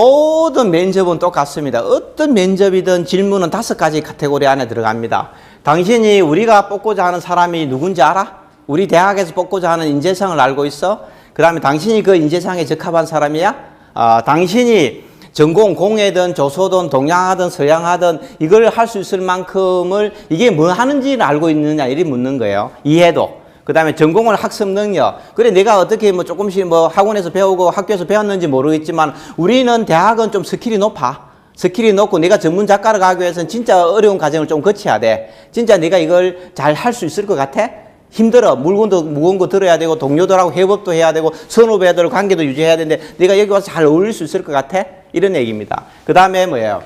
모든 면접은 똑같습니다. 어떤 면접이든 질문은 다섯 가지 카테고리 안에 들어갑니다. 당신이 우리가 뽑고자 하는 사람이 누군지 알아? 우리 대학에서 뽑고자 하는 인재상을 알고 있어? 그 다음에 당신이 그 인재상에 적합한 사람이야? 아, 당신이 전공 공예든 조소든 동양하든 서양하든 이걸 할 수 있을 만큼을 이게 뭐 하는지를 알고 있느냐 이리 묻는 거예요. 이해도. 그 다음에 전공을 학습 능력. 그래, 내가 어떻게 뭐 조금씩 뭐 학원에서 배우고 학교에서 배웠는지 모르겠지만 우리는 대학은 좀 스킬이 높아. 스킬이 높고 내가 전문 작가를 가기 위해서는 진짜 어려운 과정을 좀 거쳐야 돼. 진짜 내가 이걸 잘 할 수 있을 것 같아? 힘들어. 물건도 무거운 거 들어야 되고 동료들하고 협업도 해야 되고 선후배들 관계도 유지해야 되는데 내가 여기 와서 잘 어울릴 수 있을 것 같아? 이런 얘기입니다. 그 다음에 뭐예요?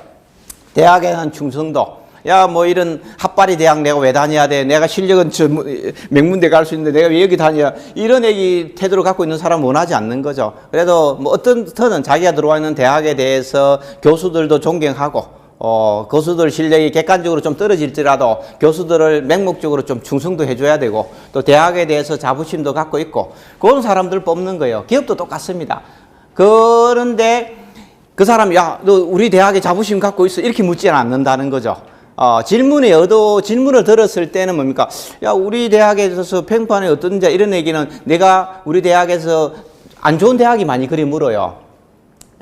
대학에는 충성도. 야, 뭐 이런 핫바리 대학 내가 왜 다녀야 돼? 내가 실력은 저 뭐, 명문대 갈 수 있는데 내가 왜 여기 다녀야? 이런 얘기 태도를 갖고 있는 사람은 원하지 않는 거죠. 그래도 뭐 어떤 터는 자기가 들어와 있는 대학에 대해서 교수들도 존경하고 어, 교수들 실력이 객관적으로 좀 떨어질지라도 교수들을 맹목적으로 좀 충성도 해줘야 되고 또 대학에 대해서 자부심도 갖고 있고 그런 사람들 뽑는 거예요. 기업도 똑같습니다. 그런데 그 사람, 야, 너 우리 대학에 자부심 갖고 있어. 이렇게 묻지는 않는다는 거죠. 어, 질문에 얻어, 질문을 들었을 때는 뭡니까? 야, 우리 대학에 있어서 평판이 어떤지 이런 얘기는 내가 우리 대학에서 안 좋은 대학이 많이 그리 물어요.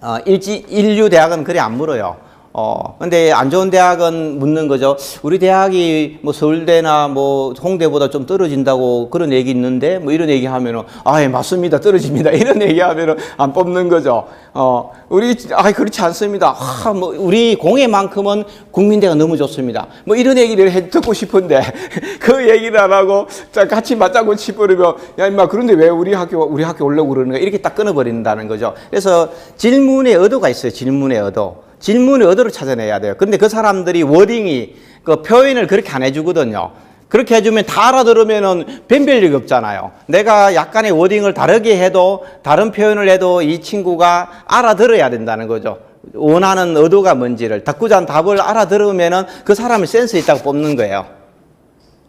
어, 일지, 인류 대학은 그리 안 물어요. 어, 근데 안 좋은 대학은 묻는 거죠. 우리 대학이 뭐 서울대나 뭐 홍대보다 좀 떨어진다고 그런 얘기 있는데 뭐 이런 얘기 하면은 아, 예, 맞습니다. 떨어집니다. 이런 얘기 하면은 안 뽑는 거죠. 어, 우리, 아, 그렇지 않습니다. 아, 뭐 우리 공예만큼은 국민대가 너무 좋습니다. 뭐 이런 얘기를 해, 듣고 싶은데 그 얘기를 안 하고 자, 같이 맞장구 치버리면 야, 임마, 그런데 왜 우리 학교, 우리 학교 오려고 그러는 거야? 이렇게 딱 끊어버린다는 거죠. 그래서 질문의 의도가 있어요. 질문의 의도. 질문의 의도를 찾아내야 돼요. 근데 그 사람들이 워딩이 그 표현을 그렇게 안 해주거든요. 그렇게 해주면 다 알아들으면은 변별력이 없잖아요. 내가 약간의 워딩을 다르게 해도 다른 표현을 해도 이 친구가 알아들어야 된다는 거죠. 원하는 의도가 뭔지를 닭구장 답을 알아들으면은 그 사람이 센스 있다고 뽑는 거예요.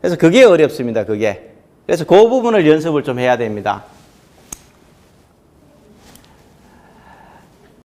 그래서 그게 어렵습니다. 그게. 그래서 그 부분을 연습을 좀 해야 됩니다.